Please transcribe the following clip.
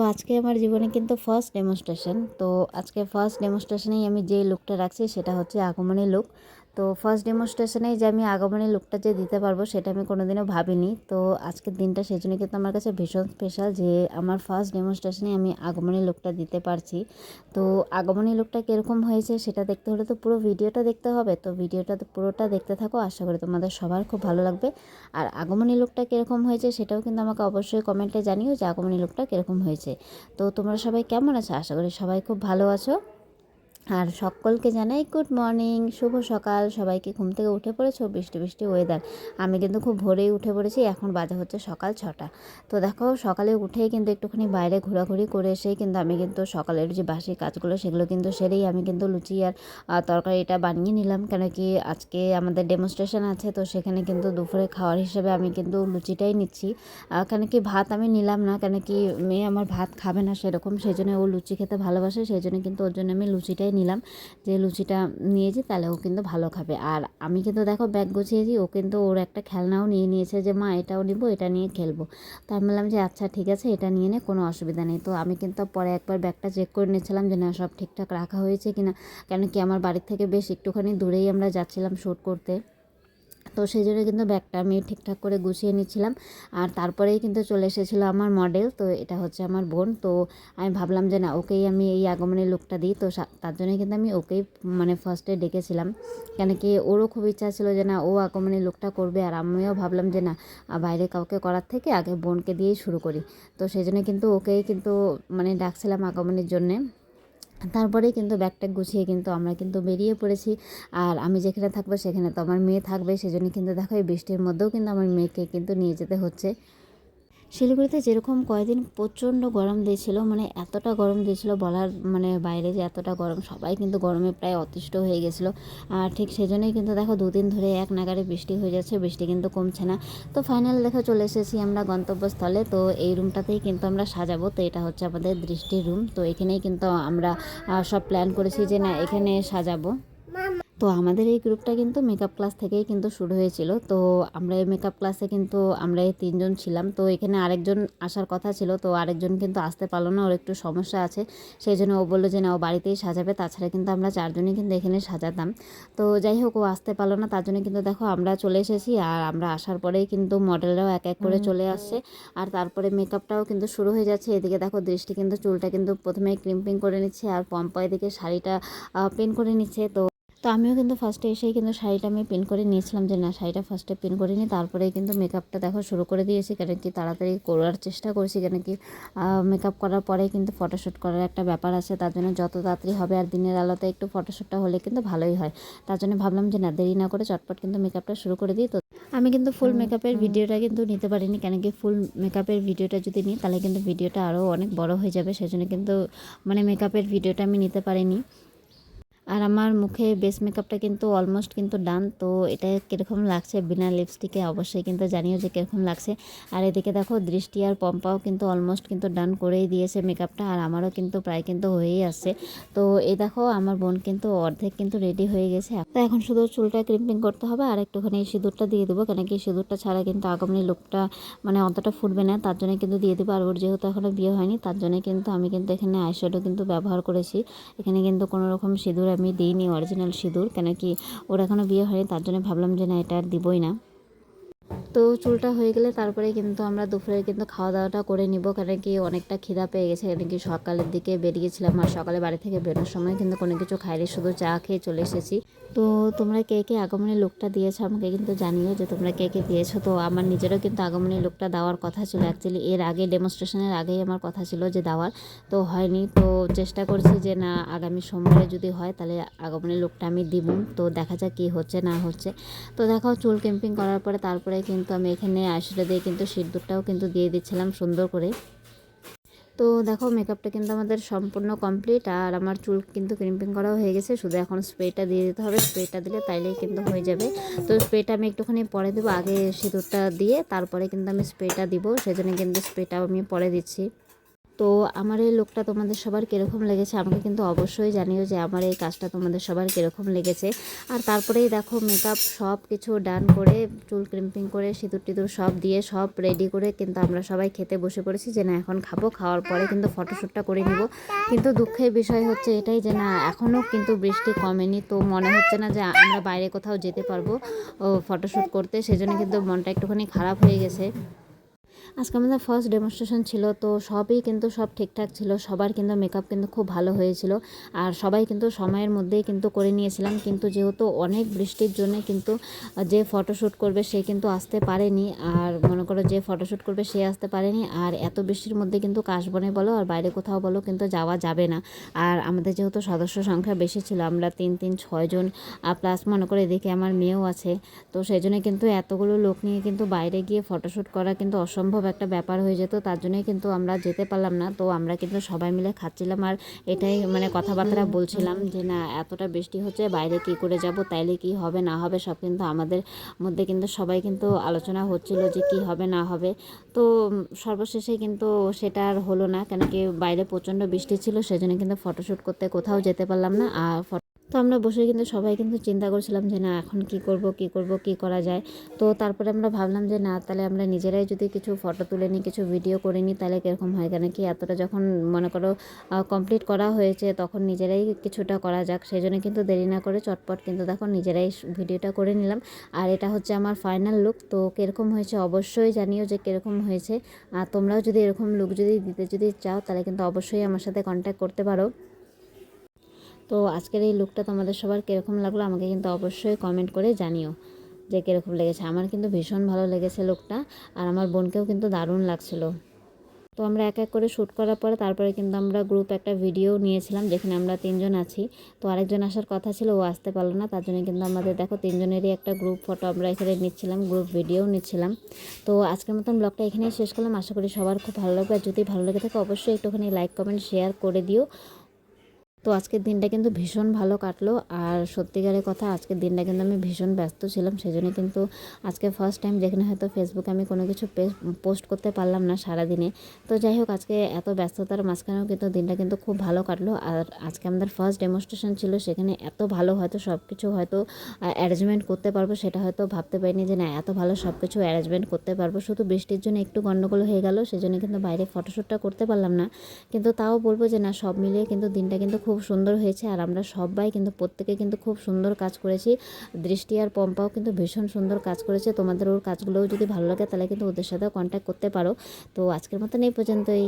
তো আজকে আমার জীবনে কিন্তু ফার্স্ট ডেমনস্ট্রেশন তো আজকে ফার্স্ট ডেমনস্ট্রেশনেই আমি যে লুকটা রাখছি সেটা হচ্ছে আগমনী লুক তো ফার্স্ট ডেমনস্ট্রেশনেই যে আমি আগমনী লুকটা যে দিতে পারব, সেটা আমি কোনোদিনও ভাবিনি। তো আজকের দিনটা সেই জন্য কিন্তু আমার কাছে ভীষণ স্পেশাল যে আমার ফার্স্ট ডেমনস্ট্রেশনে আমি আগমনী লুকটা দিতে পারছি। তো আগমনী লুকটা কীরকম হয়েছে সেটা দেখতে হলে তো পুরো ভিডিওটা দেখতে হবে। তো ভিডিওটা পুরোটা দেখতে থাকো, আশা করি তোমাদের সবার খুব ভালো লাগবে। আর আগমনী লুকটা কীরকম হয়েছে সেটাও কিন্তু আমাকে অবশ্যই কমেন্টে জানিও যে আগমনী লুকটা কীরকম হয়েছে। তো তোমরা সবাই কেমন আছো? আশা করি সবাই খুব ভালো আছো। আর সকলকে জানাই গুড মর্নিং শুভ সকাল। সবাইকে ঘুম থেকে উঠে পড়েছো বৃষ্টি বৃষ্টি ওয়েদার আমি কিন্তু খুব ভোরেই উঠে পড়েছি, এখন বাজে হচ্ছে সকাল ছটা। তো দেখো, সকালে উঠেই কিন্তু একটুখানি বাইরে ঘোরাঘুরি করে এসেই কিন্তু আমি কিন্তু সকালের যে বাসি কাজগুলো, সেগুলো কিন্তু সেরেই আমি কিন্তু লুচি আর তরকারিটা বানিয়ে নিলাম। কেন কি আজকে আমাদের ডেমনস্ট্রেশন আছে, তো সেখানে কিন্তু দুপুরে খাওয়ার হিসেবে আমি কিন্তু লুচিটাই নিচ্ছি। কেন কি ভাত আমি নিলাম না, কেন কি মেয়ে আমার ভাত খাবে না সেরকম, সেই জন্য ও লুচি খেতে ভালোবাসে, সেই জন্য কিন্তু ওর জন্য আমি লুচিটাই নিলাম। যে লুচিটা নিয়েছি তাহলে ও কিন্তু ভালো খাবে। আর আমি কিন্তু দেখো ব্যাগ গুছিয়েছি, ও কিন্তু ওর একটা খেলনাও নিয়ে নিয়েছে যে, মা, এটাও নিব, এটা নিয়ে খেলব। তো আমি বললাম যে আচ্ছা ঠিক আছে, এটা নিয়ে নে, কোনো অসুবিধা নেই। তো আমি কিন্তু পরে একবার ব্যাগটা চেক করে নিয়েছিলাম যে, না, সব ঠিকঠাক রাখা হয়েছে কিনা? কেন কি আমার বাড়ির থেকে বেশ একটুখানি দূরেই আমরা যাচ্ছিলাম শ্যুট করতে। তো সেই জন্য কিন্তু ব্যাগটা আমি ঠিকঠাক করে গুছিয়ে নিচ্ছিলাম। আর তারপরেই কিন্তু চলে এসেছিল আমার মডেল তো এটা হচ্ছে আমার বোন। তো আমি ভাবলাম যে না, ওকেই আমি এই আগমনের লুকটা দিই। তো তার জন্যই কিন্তু আমি ওকেই মানে ফার্স্টে ডেকেছিলাম। কেন কি ওরও খুব ইচ্ছা ছিল যে না, ও আগমনের লুকটা করবে। আর আমিও ভাবলাম যে না বাইরে কাউকে করার থেকে আগে বোনকে দিয়েই শুরু করি। তো সেই জন্য কিন্তু ওকেই কিন্তু মানে ডাকছিলাম আগমনের জন্যে। তারপরেই কিন্তু ব্যাগটা গুছিয়ে কিন্তু আমরা কিন্তু বেরিয়ে পড়েছি। আর আমি যেখানে থাকব সেখানে তো আমার মেয়ে থাকবে, সেজন্য কিন্তু দেখো এই বৃষ্টির মধ্যেও কিন্তু আমার মেয়েকে কিন্তু নিয়ে যেতে হচ্ছে। শিলিগুড়িতে যেরকম কয়েকদিন প্রচণ্ড গরম দিয়েছিল মানে এতটা গরম দিয়েছিল বলার মানে বাইরে যে এতটা গরম, সবাই কিন্তু গরমে প্রায় অতিষ্ঠ হয়ে গেছিল। আর ঠিক সেজন্যই কিন্তু দেখো দুদিন ধরে এক নাগারে বৃষ্টি হয়ে যাচ্ছে, বৃষ্টি কিন্তু কমছে না। তো ফাইনাল দেখো চলে এসেছি আমরা গন্তব্যস্থলে, তো এই রুমটাতেই কিন্তু আমরা সাজাবো। তো এটা হচ্ছে আমাদের দৃষ্টির রুম তো এখানেই কিন্তু আমরা সব প্ল্যান করেছি যে না, এখানে সাজাবো। তো আমাদের এই গ্রুপটা কিন্তু মেকআপ ক্লাস থেকেই কিন্তু শুরু হয়েছিল। তো আমরা এই মেকআপ ক্লাসে কিন্তু আমরা এই তিনজন ছিলাম। তো এখানে আরেকজন আসার কথা ছিল তো আরেকজন কিন্তু আসতে পারল না ওর একটু সমস্যা আছে। সেই জন্য ও বলল যে না ও বাড়িতেই সাজাবে। তাছাড়া কিন্তু আমরা চারজনই কিন্তু এখানে সাজাতাম। তো যাই হোক ও আসতে পারল না তার জন্য কিন্তু দেখো আমরা চলে এসেছি। আর আমরা আসার পরেই কিন্তু মডেলরাও এক এক করে চলে আসছে। আর তারপরে মেকআপটাও কিন্তু শুরু হয়ে যাচ্ছে। এদিকে দেখো দৃষ্টি কিন্তু চুলটা কিন্তু প্রথমে ক্রিম্পিং করে নিচ্ছে আর পম্পা এদিকে শাড়িটা পিন করে নিচ্ছে। তো তো আমিও কিন্তু ফার্স্টে এসেই কিন্তু শাড়িটা আমি পিন করে নিয়েছিলাম যে না শাড়িটা ফার্স্টে পিন করে নিই তারপরে কিন্তু মেকআপটা দেখো শুরু করে দিয়েছি কেন কি তাড়াতাড়ি করার চেষ্টা করছি কেন কি মেকআপ করার পরে কিন্তু ফটোশ্যুট করার একটা ব্যাপার আছে। তার জন্য যত তাড়াতাড়ি হবে আর দিনের আলোতে একটু ফটোশ্যুটটা হলে কিন্তু ভালোই হয়। তার জন্য ভাবলাম যে না দেরি না করে চটপট কিন্তু মেকআপটা শুরু করে দিই। তো আমি কিন্তু ফুল মেকআপের ভিডিওটা কিন্তু নিতে পারিনি কেন কি ফুল মেকআপের ভিডিওটা যদি নিই তাহলে কিন্তু ভিডিওটা আরও অনেক বড় হয়ে যাবে। সেজন্য কিন্তু মানে মেকআপের ভিডিওটা আমি নিতে পারিনি। আর আমার মুখে বেস মেকআপটা কিন্তু অলমোস্ট কিন্তু ডান তো এটা কীরকম লাগছে বিনা লিপস্টিকে অবশ্যই কিন্তু জানিও যে কীরকম লাগছে। আর এদিকে দেখো দৃষ্টি আর পম্পাও কিন্তু অলমোস্ট কিন্তু ডান করেই দিয়েছে মেকআপটা আর আমারও কিন্তু প্রায় কিন্তু হয়েই আসছে তো এই দেখো আমার বোন কিন্তু অর্ধেক কিন্তু রেডি হয়ে গেছে। তো এখন শুধু চুলটা ক্রিম্পিং করতে হবে, আর একটুখানি এই সিঁদুরটা দিয়ে দেবো, কেন কি সিঁদুরটা ছাড়া কিন্তু আগামী লুকটা মানে অতটা ফুটবে না, তার জন্য কিন্তু দিয়ে দেবো। আর ওর যেহেতু এখনও বিয়ে হয়নি, তার জন্য কিন্তু আমি কিন্তু এখানে আইশ্যাডো কিন্তু ব্যবহার করেছি। এখানে কিন্তু কোনো রকম সিঁদুর আমি দিইনি অরিজিনাল সিঁদুর, কেন কি ওর এখনও বিয়ে হয়নি, তার জন্য ভাবলাম যে না, এটা আর দিবই না। তো চুলটা হয়ে গেলে তারপরে কিন্তু আমরা দুপুরে কিন্তু খাওয়া দাওয়াটা করে নিব। কারণ কি অনেকটা খিদা পেয়ে গেছে। কারণ কি সকালের দিকে বেরিয়েছিলাম আর সকালে বাড়ি থেকে বেরোনোর সময় কিন্তু কোনো কিছু খাইনি, শুধু চা খেয়ে চলে এসেছি। তো তোমরা কে কে আগমনের লোকটা দিয়েছ আমাকে কিন্তু জানিও যে তোমরা কে কে দিয়েছ। তো আমার নিজেরও কিন্তু আগমনের লোকটা দেওয়ার কথা ছিল। অ্যাকচুয়ালি এর আগে ডেমনস্ট্রেশনের আগেই আমার কথা ছিল যে দেওয়ার। তো হয়নি। তো চেষ্টা করছি যে না, আগামী সোমবারে যদি হয় তাহলে আগমনের লোকটা আমি দিব। তো দেখা যাক কী হচ্ছে, না হচ্ছে। তো দেখো চুল ক্যাম্পিং করার পরে তারপরে কিন্তু আমি এখানে আশিটা দিয়ে কিন্তু সিঁদুরটাও কিন্তু দিয়ে দিচ্ছিলাম সুন্দর করে। তো দেখো মেকআপটা কিন্তু আমাদের সম্পূর্ণ কমপ্লিট আর আমার চুল কিন্তু ক্রিম্পিং করাও হয়ে গেছে। শুধু এখন স্প্রেটা দিয়ে দিতে হবে। স্প্রেটা দিলে তাইলেই কিন্তু হয়ে যাবে। তো স্প্রেটা আমি একটুখানি পরে দেবো। আগে সিঁদুরটা দিয়ে তারপরে কিন্তু আমি স্প্রেটা দিব। সেজন্য কিন্তু স্প্রেটাও আমি পরে দিচ্ছি। তো আমার এই লোকটা তোমাদের সবার কীরকম লেগেছে আমাকে কিন্তু অবশ্যই জানিও যে আমার এই কাজটা তোমাদের সবার কীরকম লেগেছে। আর তারপরেই দেখো মেকআপ সব কিছু ডান করে, চুল ক্রিম্পিং করে, সিঁদুর টিঁদুর সব দিয়ে সব রেডি করে কিন্তু আমরা সবাই খেতে বসে পড়েছি যে না এখন খাব। খাওয়ার পরে কিন্তু ফটোশ্যুটটা করে নিব। কিন্তু দুঃখের বিষয় হচ্ছে এটাই যে না এখনও কিন্তু বৃষ্টি কমেনি। তো মনে হচ্ছে না যে আমরা বাইরে কোথাও যেতে পারব ফটোশ্যুট করতে। সেজন্য কিন্তু মনটা একটুখানি খারাপ হয়ে গেছে। আজকে আমাদের ফার্স্ট ডেমনস্ট্রেশন ছিল, তো সবই কিন্তু সব ঠিকঠাক ছিল। সবার কিন্তু মেকআপ কিন্তু খুব ভালো হয়েছিল। আর সবাই কিন্তু সময়ের মধ্যেই কিন্তু করে নিয়েছিলাম। কিন্তু যেহেতু অনেক বৃষ্টির জন্য কিন্তু যে ফটোশ্যুট করবে সে কিন্তু আসতে পারেনি। আর মনে করো যে ফটোশ্যুট করবে সে আসতে পারেনি। আর এত বৃষ্টির মধ্যে কিন্তু কাশবনে বলো আর বাইরে কোথাও বলো কিন্তু যাওয়া যাবে না। আর আমাদের যেহেতু সদস্য সংখ্যা বেশি ছিল, আমরা তিন তিন ছয়জন প্লাস মনে করে এদিকে আমার মেয়েও আছে। তো সেই জন্য কিন্তু এতগুলো লোক নিয়ে কিন্তু বাইরে গিয়ে ফটোশ্যুট করা কিন্তু অসম্ভব একটা ব্যাপার হয়ে যেত তার জন্যই কিন্তু আমরা যেতে পারলাম না। তো আমরা কিন্তু সবাই মিলে খাচ্ছিলাম আর এটাই মানে কথাবার্তা বলছিলাম যে না এতটা বৃষ্টি হচ্ছে বাইরে কি করে যাব তাইলে কি হবে না হবে সব কিন্তু আমাদের মধ্যে কিন্তু সবাই কিন্তু আলোচনা হচ্ছিল যে কি হবে না হবে। তো সর্বশেষে কিন্তু সেটা আর হলো না কেন কি বাইরে প্রচণ্ড বৃষ্টি ছিল সেজন্য কিন্তু ফটোশ্যুট করতে কোথাও যেতে পারলাম না। আর তো আমরা বসে কিন্তু সবাই কিন্তু চিন্তা করছিলাম যে না, এখন কি করব কি করব, কি করা যায়? তো তারপরে আমরা ভাবলাম যে না, তাহলে আমরা নিজেরাই যদি কিছু ফটো তুলে নিই, কিছু ভিডিও করে নিই, তাহলে কীরকম হয়? কেন কি এতটা যখন মনে করো কমপ্লিট করা হয়েছে, তখন নিজেরাই কিছুটা করা যাক। সেই জন্য কিন্তু দেরি না করে চটপট কিন্তু দেখো নিজেরাই ভিডিওটা করে নিলাম। আর এটা হচ্ছে আমার ফাইনাল লুক তো কীরকম হয়েছে অবশ্যই জানিও যে কীরকম হয়েছে। আর তোমরাও যদি এরকম লুক যদি দিতে, যদি চাও, তাহলে কিন্তু অবশ্যই আমার সাথে কন্ট্যাক্ট করতে পারো। তো আজকের এই লুকটা তোমাদের সবার কীরকম লাগল আমাকে কিন্তু অবশ্যই কমেন্ট করে জানিও যে কীরকম লেগেছে। আমার কিন্তু ভীষণ ভালো লেগেছে লুকটা আর আমার বোনকেও কিন্তু দারুণ লাগছিল। তো আমরা এক এক করে শ্যুট করার পরে তারপরে কিন্তু আমরা গ্রুপ একটা ভিডিও নিয়েছিলাম যেখানে আমরা তিনজন আছি। তো আরেকজন আসার কথা ছিল, ও আসতে পারল না, তার জন্য কিন্তু আমাদের দেখো তিনজনেরই একটা গ্রুপ ফটো আমরা এখানে নিচ্ছিলাম গ্রুপ ভিডিও নিচ্ছিলাম। তো আজকের মতন ব্লগটা এখানেই শেষ করলাম। আশা করি সবার খুব ভালো লাগবে। আর যদি ভালো লেগে থাকে অবশ্যই একটুখানি লাইক কমেন্ট শেয়ার করে দিও। তো আজকের দিনটা কিন্তু ভীষণ ভালো কাটলো। আর সত্যিকারের কথা, আজকের দিনটা কিন্তু আমি ভীষণ ব্যস্ত ছিলাম সেই জন্য কিন্তু আজকে ফার্স্ট টাইম যেখানে হয়তো ফেসবুকে আমি কোনো কিছু পোস্ট করতে পারলাম না সারাদিনে। তো যাই হোক, আজকে এত ব্যস্ততার মাঝখানেও কিন্তু দিনটা কিন্তু খুব ভালো কাটলো। আর আজকে আমাদের ফার্স্ট ডেমনস্ট্রেশন ছিল, সেখানে এত ভালো হয়তো সব কিছু হয়তো অ্যারেঞ্জমেন্ট করতে পারব সেটা হয়তো ভাবতে পারিনি যে না, এত ভালো সব কিছু অ্যারেঞ্জমেন্ট করতে পারব। শুধু বৃষ্টির জন্য একটু গণ্ডগোল হয়ে গেল, সেজন্য কিন্তু বাইরে ফটোশ্যুটটা করতে পারলাম না। কিন্তু তাও বলব যে না, সব মিলিয়ে কিন্তু দিনটা কিন্তু খুব সুন্দর হয়েছে আর আমরা সবাই কিন্তু প্রত্যেকে কিন্তু খুব সুন্দর কাজ করেছি। দৃষ্টি আর পম্পাও কিন্তু ভীষণ সুন্দর কাজ করেছে। তোমাদের ওর কাজগুলোও যদি ভালো লাগে তাহলে কিন্তু ওদের সাথেও কন্ট্যাক্ট করতে পারো। তো আজকের মতন এই পর্যন্তই।